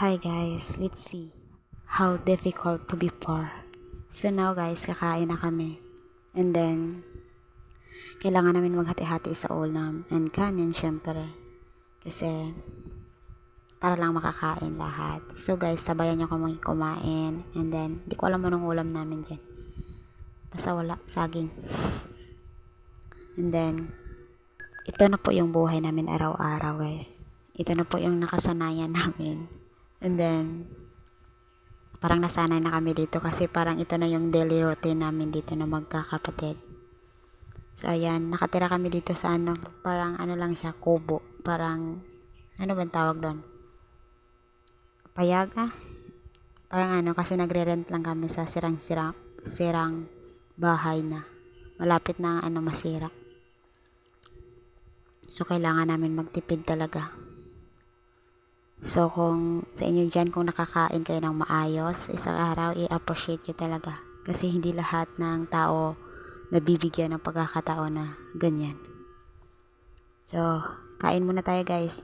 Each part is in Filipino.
Hi guys, let's see how difficult to be poor. So now guys, kakain na kami. And then, kailangan namin maghati-hati sa ulam and kanin syempre. Kasi, para lang makakain lahat. So guys, sabayan nyo kami kumain. And then, di ko alam anong ulam namin dyan. Basta wala, saging. And then, ito na po yung buhay namin araw-araw guys. Ito na po yung nakasanayan namin. And then, parang nasanay na kami dito kasi parang ito na yung daily routine namin dito na magkakapatid. So, ayan, nakatira kami dito sa ano, parang ano lang siya, kubo. Parang, ano ba tawag doon? Payaga? Parang ano, kasi nagre-rent lang kami sa sirang-sirang sirang bahay na. Malapit na ano, masira. So, kailangan namin magtipid talaga. So, kung sa inyo dyan, kung nakakain kayo ng maayos, isang araw, i-appreciate nyo talaga. Kasi hindi lahat ng tao nabibigyan ng pagkakataon na ganyan. So, kain muna tayo guys.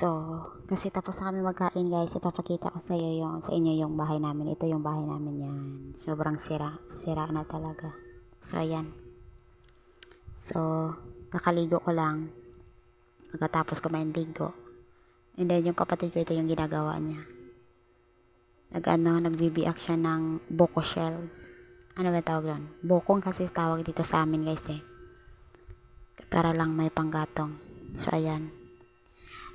So, kasi tapos na kami magkain guys, ipapakita ko sa iyo yung sa inyo yung bahay namin. Ito yung bahay namin yan. Sobrang sira, sira na talaga. So, ayan. So, kakaligo ko lang. Pagkatapos kumain ligo. And then, yung kapatid ko, ito yung ginagawa niya. Nag, ano, nagbibiak siya ng boko shell. Ano ba tawag doon? Bokong kasi tawag dito sa amin guys eh. Para lang may panggatong. So, ayan.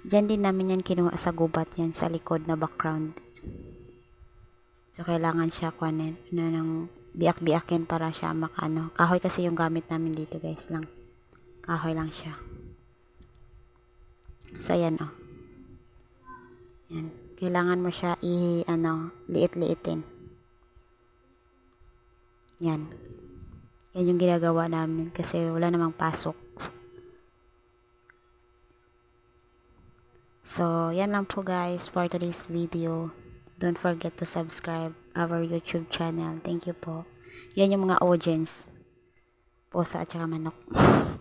Diyan din namin yan kinuha sa gubat yan sa likod na background. So, kailangan siya kunin na ng biak-biakin para siya makano. Kahoy kasi yung gamit namin dito guys lang. Kahoy lang siya. So, ayan oh. Yan. Kailangan mo siya i, ano, liit-liitin. Yan. Yan yung ginagawa namin kasi wala namang pasok. So, yan lang po guys for today's video. Don't forget to subscribe our YouTube channel. Thank you po. Yan yung mga audience. Pusa at saka manok.